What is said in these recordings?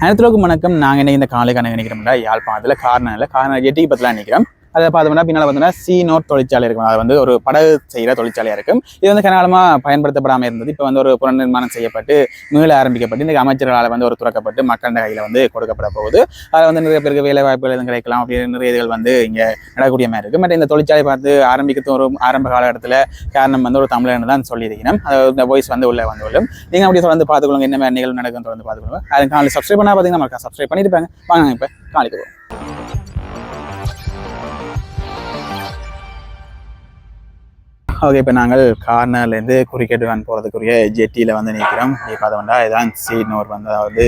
அனைத்துலக்கும் வணக்கம். நாங்கள் இன்னைக்கு இந்த காலைக்கான நினைக்கிறோம்டா யாழ்ப்பாணத்தில் காரணம் இல்லை. காரணம் எட்டி பற்றிலாம் நினைக்கிறோம். அதை பார்த்தோம்னா பின்னால் பார்த்தோம்னா சி நோட் தொழிற்சாலை இருக்கும். அது வந்து ஒரு படகு செய்கிற தொழிற்சாலையாக இருக்கும். இது வந்து கனகாலமாக பயன்படுத்தப்படாமல் இருந்தது. இப்போ வந்து ஒரு புனர்நிர்மாணம் செய்யப்பட்டு மீள ஆரம்பிக்கப்பட்டு இன்றைக்கு அமைச்சர்களால் வந்து ஒரு துறக்கப்பட்டு மக்கள் கையில் வந்து கொடுக்கப்பட போகுது. அதில் வந்து நிறைய பேருக்கு வேலை வாய்ப்புகள் எதுவும் கிடைக்கலாம் அப்படின்னு நிறைய இதுகள் வந்து இங்கே நடக்கூடிய மாதிரி இருக்குது மற்ற இந்த தொழிற்சாலை பார்த்து ஆரம்பிக்கிறது ஒரு ஆரம்ப காலகட்டத்தில் காரணம் வந்து ஒரு தமிழன் தான் சொல்லியிருக்கணும் அது இந்த வாய்ஸ் வந்து உள்ளே வந்துள்ளும். நீங்கள் அப்படியே தொடர்ந்து பார்த்துக்கொள்ளுங்க. என்ன மாதிரி நிகழ்வு நடக்கும் தொடர்ந்து பார்த்துக்கொள்ளுங்க. அது காலையில் சப்ஸ்கிரைப் பண்ணால் பார்த்தீங்கன்னா மக்கள் சப்ஸ்கிரைப் பண்ணியிருப்பாங்க வாங்க இப்போ காலைக்கு போகும் ஓகே இப்போ நாங்கள் கார்னர்லேருந்து குறுக்கேட்டுவான் போகிறதுக்குரிய ஜெட்டியில் வந்து நிற்கிறோம். இப்போ பார்த்தோம்னா இதுதான் சீனோர் வந்து அதாவது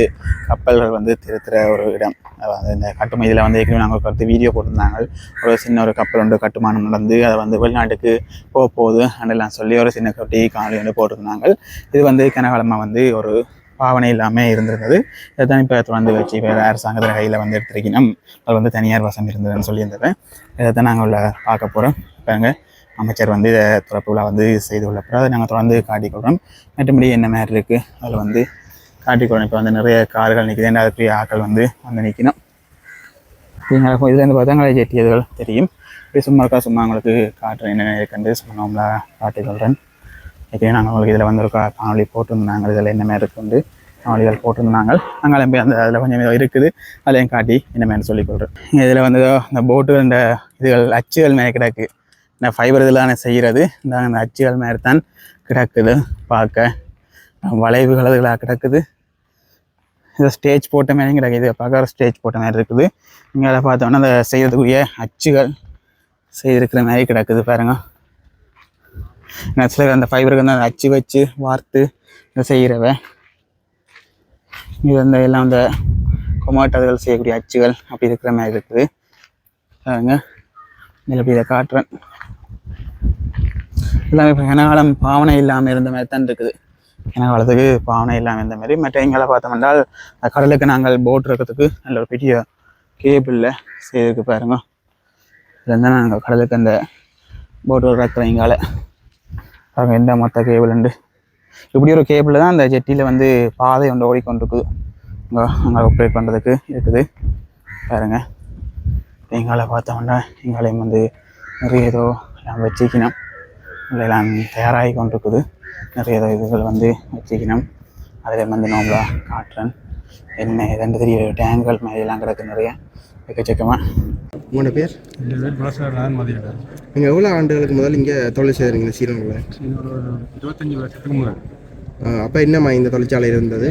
கப்பல்கள் வந்து திருத்துற ஒரு இடம். அதாவது இந்த கட்டுமை இதில் வந்து ஏற்கனவே நாங்கள் கருத்து வீடியோ போட்டிருந்தாங்க. ஒரு சின்ன ஒரு கப்பல் ஒன்று கட்டுமானம் நடந்து அதை வந்து வெளிநாட்டுக்கு போக போகுது அண்டெல்லாம் சொல்லி ஒரு சின்ன கட்டி காணொலி வந்து போட்டிருந்தாங்க. இது வந்து கனகாலமாக வந்து ஒரு பாவனை இல்லாமல் இருந்திருந்தது. இதைத்தான் இப்போ தொடர்ந்து வச்சு இப்போ அரசாங்கத்தில் கையில் வந்து எடுத்திருக்கணும் அது வந்து தனியார் வசம் இருந்ததுன்னு சொல்லியிருந்தது. இதை தான் நாங்கள் உள்ள பார்க்க போகிறோம் பாருங்க. அமைச்சர் வந்து இதை திறப்பு விழா வந்து செய்து கொள்ள அதை நாங்கள் தொடர்ந்து காட்டிக்கொள்கிறோம். மற்றபடி என்ன மாதிரி இருக்குது அதில் வந்து காட்டிக்கொள்கிறோம். இப்போ வந்து நிறைய கார்கள் நிற்கிது. அதுக்குரிய ஆட்கள் வந்து வந்து நிற்கணும் நீங்கள் இதுலேருந்து பார்த்தா ஜெட்டியதுகள் தெரியும். இப்படி சும்மா இருக்கா? சும்மா உங்களுக்கு காட்டுறேன். என்னென்ன இருக்குன்னு சொன்னோம்ல காட்டிக்கொள்கிறேன். இப்போ நாங்கள் உங்களுக்கு இதில் வந்து ஒரு காணொலி போட்டிருந்தாங்க. இதில் என்ன மாதிரி இருக்குண்டு காணொலிகள் போட்டிருந்தாங்க. நாங்கள் போய் அந்த அதில் கொஞ்சம் இருக்குது. அதையும் காட்டி என்ன மாதிரி சொல்லிக்கொள்கிறேன் இதில் வந்து இந்த போட்டுகள் இந்த இதுகள் அச்சுகள் மேலே கிடக்கு. இந்த ஃபைபர் இதெல்லாம் செய்கிறது இந்த அந்த அச்சுகள் மாதிரி தான் கிடக்குது. பார்க்க. வளைவுகள் இதெல்லாம் கிடக்குது. இதை ஸ்டேஜ் போட்ட மாதிரியும் கிடக்குது. பார்க்க ஒரு ஸ்டேஜ் போட்ட மாதிரி இருக்குது. இங்கே அதை பார்த்தோன்னா அதை செய்கிறதுக்குரிய அச்சுகள் செய்திருக்கிற மாதிரி கிடக்குது பாருங்க. நெக்ஸ்ட்ல அந்த ஃபைபருக்கு வந்து அந்த அச்சு வச்சு வார்த்து இதை செய்கிறவ இது அந்த எல்லாம் அந்த கொமாட்டோகள் செய்யக்கூடிய அச்சுகள் அப்படி இருக்கிற மாதிரி இருக்குது. பாருங்க. இதில் இப்படி இதை காட்டுறேன். எல்லாமே இப்போ கனகாலம் பாவனை இல்லாமல் இருந்த மாதிரி தான் இருக்குது. கனகாலத்துக்கு பாவனை இல்லாமல் இருந்த மாதிரி. மற்ற எங்களை பார்த்தோம் என்றால் கடலுக்கு நாங்கள் போட் இருக்கிறதுக்கு நல்ல ஒரு பெரிய கேபிளில் செய்திருக்கு பாருங்க. இதுலேருந்து நாங்கள் கடலுக்கு அந்த போட் இருக்கிற எங்கால பாருங்க எந்த மொத்த கேபிள் உண்டு. இப்படி ஒரு கேபிள் தான் அந்த ஜெட்டியில் வந்து பாதை ஒன்று ஓடிக்கொண்டிருக்குது அங்கே அங்கே ஆப்ரேட் பண்ணுறதுக்கு இருக்குது. பாருங்க. எங்கால பார்த்தோம்னா எங்களையும் வந்து நிறைய ஏதோ எல்லாம் வச்சுக்கணும் எல்லாம் தயாராகி கொண்டிருக்குது. நிறைய இதுகள் வந்து வச்சுக்கணும் அதில் வந்து நோம்பலா காட்டுறேன் என்ன எதுன்னு தெரிய டேங்கல் மாதிரிலாம் கிடக்கு நிறைய. எக்கச்சக்கமாக உங்களோட பேர்? மதியிடம் நீங்கள் எவ்வளோ ஆண்டுகளுக்கு முதல் இங்கே தொழில் செய்கிறீங்க சீரனில் ஒரு இருபத்தஞ்சி வருஷத்துக்கு முன்னாடி. அப்போ என்னம்மா இந்த தொழிற்சாலை இருந்தது?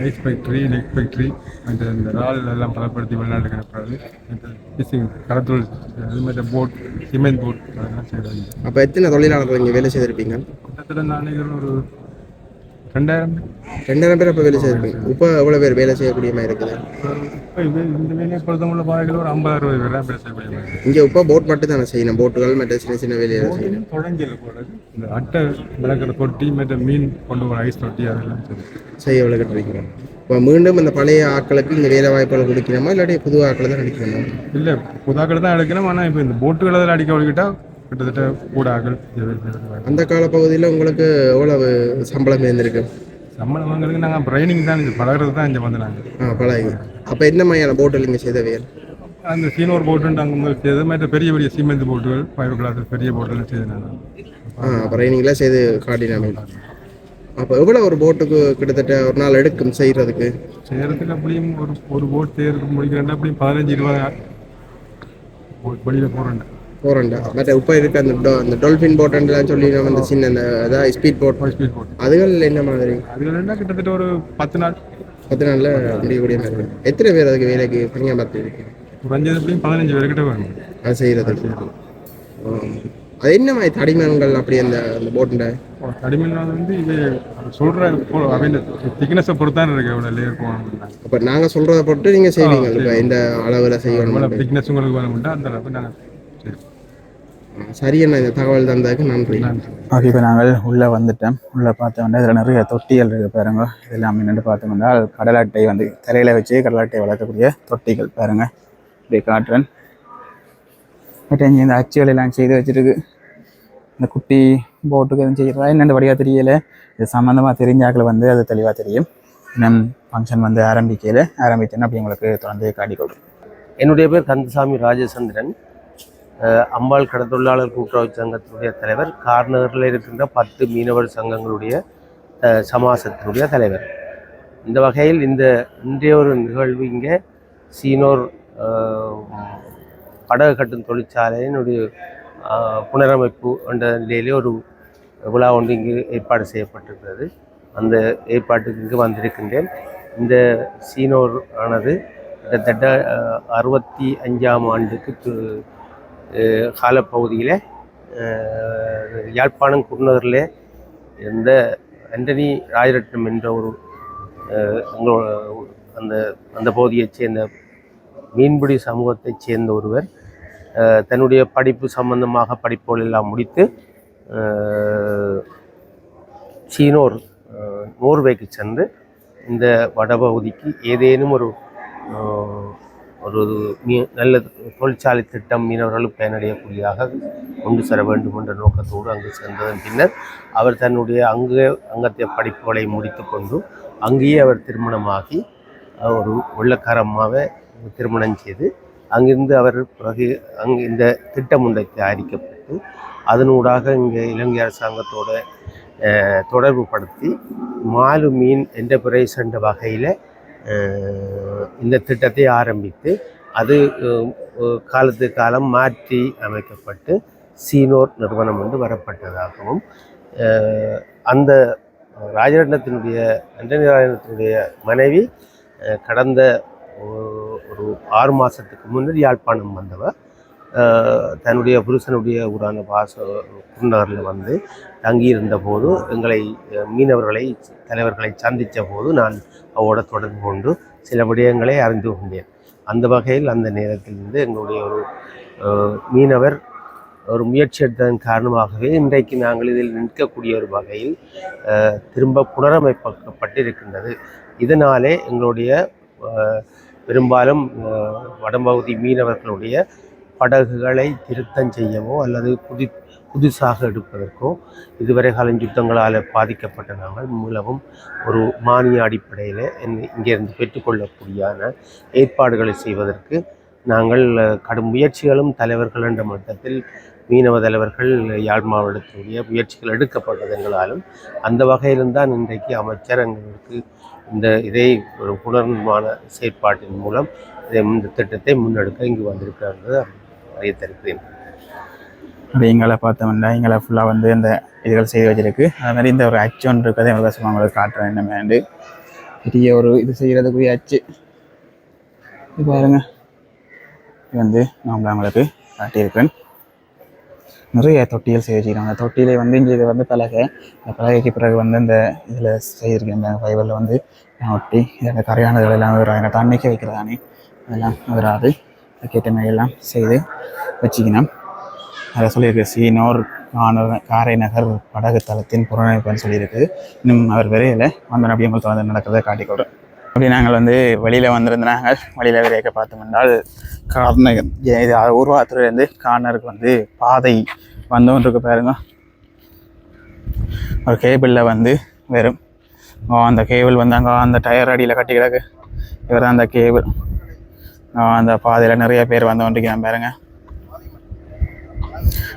ஐஸ் ஃபேக்ட்ரி லெக் ஃபேக்ட்ரி அந்த இந்த ரால் எல்லாம் பலப்படுத்தி வெளிநாட்டுக்கு அனுப்புறது ஃபிஷிங் கடத்தொழில் அது மாதிரி போட் சிமெண்ட் போட் அதெல்லாம் செய்கிறாங்க அப்போ எத்தனை தொழிலாளர்கள் இங்கே வேலை செய்திருப்பீங்க? கிட்டத்தட்ட நாளைக்கு ஒரு ரெண்டாயிரம்? ரெண்டாயிரம் பேர் அப்போ வேலை செய்திருப்பீங்க இப்போ எவ்வளோ பேர் வேலை செய்யக்கூடிய மாதிரி இருக்குது? இப்போ இது இந்த வேலையை பொறுத்தவரை பாதைகள் ஒரு ஐம்பது அறுபது பேர் பேச செய்யக்கூடிய இங்கே இப்போ போட் மட்டும் தானே செய்யணும். போட்டுகள் மற்ற சின்ன சின்ன வேலையை செய்யணும். தொடங்கியது போல இந்த அட்டை விளக்குற தொட்டி மற்ற மீன் கொண்டு வர ஐஸ் தொட்டி அதெல்லாம் செய்ய கட்டுறீங்க இப்போ மீண்டும் இந்த பழைய ஆட்களுக்கு இங்கே வேலை வாய்ப்புகள் கொடுக்கணுமா? இல்லாட்டி புது ஆட்களை தான் அடிக்கணுமா? இல்லை புதாக்கள் தான் எடுக்கணும் ஆனால் இப்போ இந்த போட்டுகள் அடிக்க ஒழிக்கிட்டா கிட்டத்தட்ட கூட ஆக்கள் அந்த காலப்பகுதியில் உங்களுக்கு எவ்வளவு சம்பளம் இருந்திருக்கு? சம்பளம் வாங்குறதுக்கு நாங்கள் ட்ரைனிங் தான் இது பழகிறது தான் இங்கே வந்து நாங்கள் ஆ பழகி. அப்போ என்ன மாதிரியான போட்டில் இங்கே செய்த வேலை அந்த சீனோர் போட்டு அங்கே முதல் செய்தது மற்ற பெரிய பெரிய சிமெண்ட் போட்டுகள் ஃபைவ் கிளாஸ் பெரிய போட்டுகள் செய்து நாங்கள் ஆ ட்ரைனிங்லாம் செய்து காட்டினாங்க. அப்போ எவ்வளோ ஒரு போட்டுக்கு கிட்டத்தட்ட ஒரு நாள் எடுக்கும் செய்கிறதுக்கு செய்கிறதுக்கு அப்படியும் ஒரு ஒரு போட் செய்யறதுக்கு முடிக்கிறேன் அப்படியும் பதினஞ்சு இருபது வெளியில் போகிறேன் போகிறேன்டா மற்ற இப்போ இருக்க அந்த அந்த டொல்ஃபின் போட்டுலாம் சொல்லி நம்ம இந்த சின்ன அந்த அதான் ஸ்பீட் போட் ஸ்பீட் போட் அதுகள் என்ன மாதிரி? அது ரெண்டா கிட்டத்தட்ட ஒரு பத்து நாள். பத்து நாளில் முடியக்கூடிய மாதிரி. எத்தனை பேர் அதுக்கு வேலைக்கு பணியாக பார்த்துருக்கு குறைஞ்சது எப்படியும் பதினஞ்சு பேர்கிட்ட வேணும் அது செய்கிறதுக்கு அது என்ன மாதிரி தடிமன்கள் அப்படி அந்த அந்த போட்டுண்ட தடிமன் வந்து இது அவன் திக்னஸை பொறுத்தான் இருக்கு எவ்வளோ லேயர் போகணும் அப்போ நாங்கள் சொல்கிறத பொறுத்து நீங்கள் செய்வீங்க. இப்போ இந்த அளவில் செய்யணும். திக்னஸ் உங்களுக்கு வேணும்ட்டா அந்த அளவுக்கு நாங்கள் சரி சரி என்ன இந்த தகவல் தந்ததுக்கு நன்றி. ஓகே இப்போ நாங்கள் உள்ளே வந்துட்டோம். உள்ளே பார்த்தோம்னா இதில் நிறைய தொட்டிகள் இருக்குது பாருங்க. இதெல்லாம் என்னென்னு பார்த்தோம்னா கடல் அட்டை வந்து தரையில் வச்சு கடல் அட்டை வளர்க்கக்கூடிய தொட்டிகள் பாருங்க. இப்படி காட்டுறேன். பட் இங்கே இந்த அச்சுகள் எல்லாம் செய்து வச்சிருக்கு. இந்த குட்டி போட்டுக்கு எதுவும் செய்கிறதா என்னென்ன வழியாக தெரியல. இது சம்மந்தமாக தெரிஞ்சாக்கள் வந்து அது தெளிவாக தெரியும். இன்னும் ஃபங்க்ஷன் வந்து ஆரம்பிக்கல. ஆரம்பிச்சேன்னா அப்படி உங்களுக்கு தொடர்ந்து காட்டி கொடுக்கும் என்னுடைய பேர் கந்தசாமி ராஜசந்திரன் அம்பாள் கடத்தொழிலாளர் கூட்டுறவு சங்கத்தினுடைய தலைவர் கார்நகரில் இருக்கின்ற பத்து மீனவர் சங்கங்களுடைய சமாசத்தினுடைய தலைவர். இந்த வகையில் இந்த இன்றைய ஒரு நிகழ்வு இங்கே சீனோர் படகு கட்டும் தொழிற்சாலையினுடைய புனரமைப்பு என்ற நிலையிலே ஒரு விழா ஒன்று இங்கு ஏற்பாடு செய்யப்பட்டிருக்கிறது. அந்த ஏற்பாட்டுக்கு இங்கு வந்திருக்கின்றேன். இந்த சீனோர் ஆனது கிட்டத்தட்ட அறுபத்தி அஞ்சாம் ஆண்டுக்கு காலப்பகுதியில் யாழ்ப்பாணம் குருநகரில் இருந்த ஆண்டனி ராஜரட்னம் என்ற ஒரு எங்களோட அந்த அந்த பகுதியைச் சேர்ந்த மீன்பிடி சமூகத்தைச் சேர்ந்த ஒருவர் தன்னுடைய படிப்பு சம்பந்தமாக படிப்புகள் எல்லாம் முடித்து சீனோர் நோர்வேக்கு சென்று இந்த வடபகுதிக்கு ஏதேனும் ஒரு ஒரு மீ நல்ல தொழிற்சாலை திட்டம் மீனவர்களுக்கு பயனடையக்கூடியதாக கொண்டு செல்ல வேண்டும் என்ற நோக்கத்தோடு அங்கு சென்றதன் பின்னர் அவர் தன்னுடைய அங்கே அங்கத்திய படிப்புகளை முடித்துக்கொண்டு அங்கேயே அவர் திருமணமாகி ஒரு உள்ளக்காரமாக திருமணம் செய்து அங்கிருந்து அவர் பிறகு அங்கு இந்த திட்டம் ஒன்றை தயாரிக்கப்பட்டு அதனூடாக இங்கே இலங்கை அரசாங்கத்தோட தொடர்பு படுத்தி மாலு மீன் என்டர்பிரைஸ் என்ற வகையில் இந்த திட்டத்தை ஆரம்பித்து அது காலத்து காலம் மாற்றி அமைக்கப்பட்டு சீனோர் நிறுவனம் வந்து வரப்பட்டதாகவும் அந்த ராஜரட்னத்தினுடைய அண்டனி ராஜரட்னத்தினுடைய மனைவி கடந்த ஒரு ஆறு மாதத்துக்கு முன்னர் யாழ்ப்பாணம் வந்தவர் தன்னுடைய புருஷனுடைய ஊரான வாச குருநகரில் வந்து தங்கியிருந்த போது எங்களை மீனவர்களை தலைவர்களை சந்தித்த போது நான் அவரோட தொடர்பு கொண்டு சில விடயங்களை அறிந்து கொண்டேன். அந்த வகையில் அந்த நேரத்திலிருந்து எங்களுடைய ஒரு மீனவர் ஒரு முயற்சி எடுத்ததன் காரணமாகவே இன்றைக்கு நாங்கள் இதில் நிற்கக்கூடிய ஒரு வகையில் திரும்ப புனரமைப்பப்பட்டிருக்கின்றது இதனாலே எங்களுடைய பெரும்பாலும் வடம்பகுதி வடபகுதி மீனவர்களுடைய படகுகளை திருத்தம் செய்யவோ அல்லது புதி புதுசாக எடுப்பதற்கோ இதுவரை காலம் யுத்தங்களால் பாதிக்கப்பட்ட நாங்கள் மூலவும் ஒரு மானிய அடிப்படையில் இங்கேருந்து பெற்றுக்கொள்ளக்கூடியான ஏற்பாடுகளை செய்வதற்கு நாங்கள் கடும் முயற்சிகளும் தலைவர்கள் என்ற மட்டத்தில் மீனவ தலைவர்கள் யாழ் மாவட்டத்துடைய முயற்சிகள் எடுக்கப்பட்டது எங்களாலும் அந்த வகையிலும் தான் இன்றைக்கு அமைச்சர் எங்களுக்கு இந்த இதை ஒரு புனர்மான செயற்பாட்டின் மூலம் இதை இந்த திட்டத்தை முன்னெடுக்க இங்கு வந்திருக்கிறது அறிய தருகிறேன் எங்களை பார்த்தோம்னா எங்களை ஃபுல்லாக வந்து இந்த இதுகள் செய்து வச்சிருக்கு. அது மாதிரி இந்த ஒரு அச்சு ஒன்று இருக்கிறது எங்களுக்கு சும்மா உங்களுக்கு காட்டுறேன் என்னமேண்டு பெரிய ஒரு இது செய்கிறதுக்குரிய அச்சு. இது பாருங்க. இது வந்து நான் உங்களுக்கு காட்டியிருக்கேன் நிறைய தொட்டியல் செய்து வச்சுக்கிறாங்க தொட்டியிலே வந்து இங்கே இது வந்து பலகை. இந்த பலகைக்கு பிறகு வந்து இந்த இதில் செய்திருக்கேன். இந்த ஃபைபரில் வந்து ஒட்டி இந்த கரையானதுகள் எல்லாம் விடுறாங்க தண்ணிக்க வைக்கிறதானே. அதெல்லாம் வராது அதுக்கேற்ற மாதிரி எல்லாம் செய்து வச்சுக்கணும் அதில் சொல்லியிருக்கு. சீனோர் கானூர் காரை நகர் படகு தளத்தின் புறநமைப்புன்னு சொல்லியிருக்கு. இன்னும் அவர் விரையில் வந்த நபியங்கள் தொடர்ந்து வந்து நடக்கிறதை காட்டிக்கொடுறோம் அப்படி நாங்கள் வந்து வெளியில் வந்திருந்தாங்க வழியில் விரைக்க பார்த்தோம் என்றால் கார்னர் இது உருவாத்துலேருந்து கார்னருக்கு வந்து பாதை வந்தோன்றிருக்கு பாருங்க. ஒரு கேபிளில் வந்து வெறும் அந்த கேபிள் வந்து அங்கே அந்த டயர் அடியில் கட்டி கிடக்கு. இவர் தான் அந்த கேபிள். அந்த பாதையில் நிறைய பேர் வந்து பாருங்கள்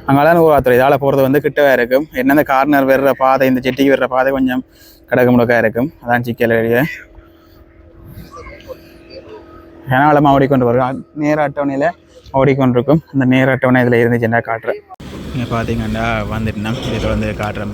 அங்கெல்லாம் உருவாத்துறை இதால் போகிறது வந்து கிட்டவே இருக்கும். என்ன இந்த கார்னர் வர்ற பாதை இந்த செட்டிக்கு வர்ற பாதை கொஞ்சம் கடக்கு முடக்காக இருக்கும். அதான் சிக்கல் வெளியே. ஏனாலமாக ஓடிக்கொண்டு வரும் நேர அட்டவணையில் ஓடிக்கொண்டிருக்கும் அந்த நேர அட்டவணை இதில் இருந்துச்சுன்னா காட்டுறேன். நீங்கள் பார்த்தீங்கன்னா வந்துட்டுனா இதை வந்து காட்டுறேன்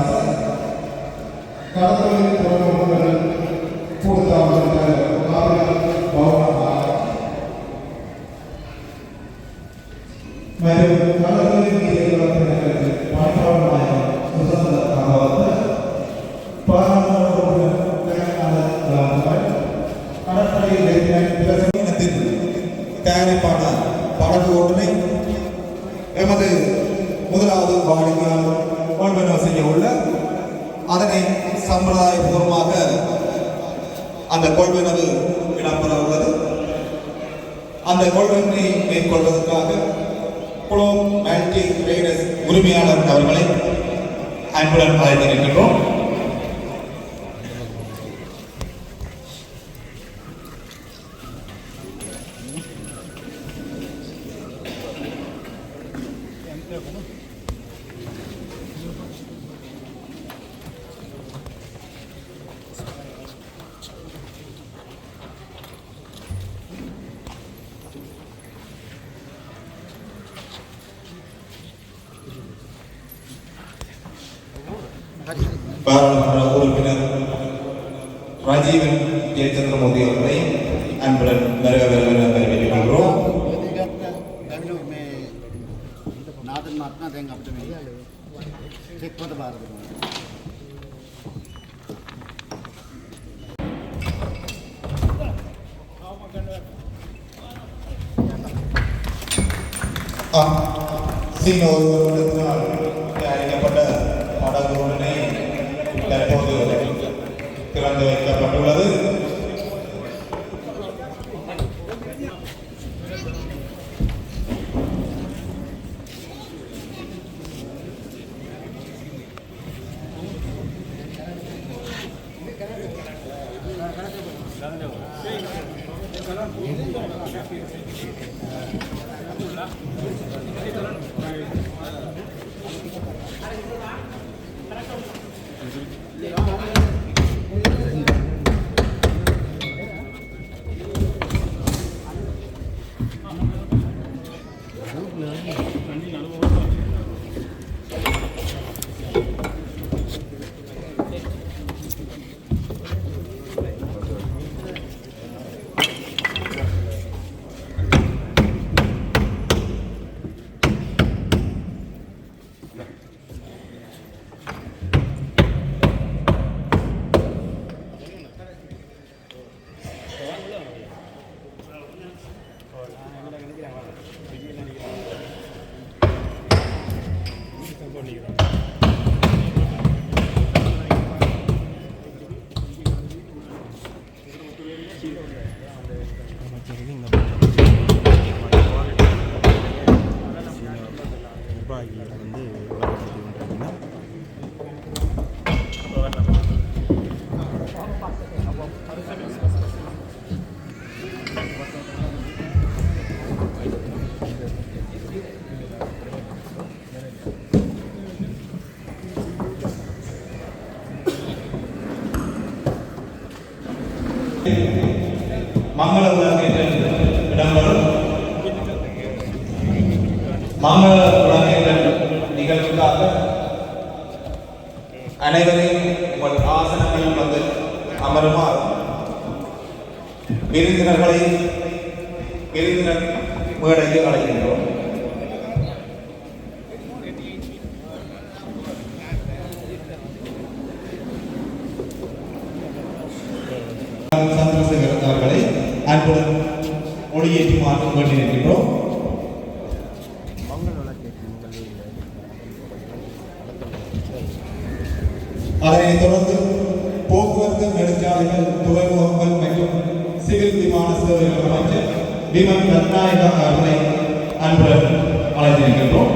மீனதாசன் கடற்கரை துறைமுகங்கள் கூடுதல் காவலர் பவனமாக மற்றும் கடற்கரை நீதியர்களுக்கு பணிப்பாளராய சுதந்திர தகவல் தயாரிப்பான படகு ஒன்றினை எமது முதலாவது வாடிக்கையாளர் கொள்வனவு செய்ய உள்ள அதனை சம்பிரதாயபூர்வமாக அந்த கொள்வனவு இடம்பெற உள்ளது. அந்த கொள்வனை மேற்கொள்வதற்காக குளோ மல்டி ட்ரேடர்ஸ் உரிமையாளர் அவர்களை அன்புடன் அழைத்திருக்கின்றோம். परमात्मा देंगे अपने एक पद बार On signal நிகழ்வுக்காக அனைவரையும் உங்கள் ஆசனங்களில் வந்து அமருமாறு. விருந்தினர்களை விருந்தினர் மேடையில் அழைக்கின்றோம். சந்திரசேகரன் அவர்களை அன்புடன் மொழியேற்றுமாறு வேண்டியிருக்கின்றோம் அதனைத் தொடர்ந்து போக்குவரத்து நெடுஞ்சாலைகள் துறைமுகங்கள் மற்றும் சிவில் விமான சேவைகள் அமைச்சர் விமன் ரத்நாயகா அவர்களை அன்புடன் அழைத்திருக்கின்றோம்.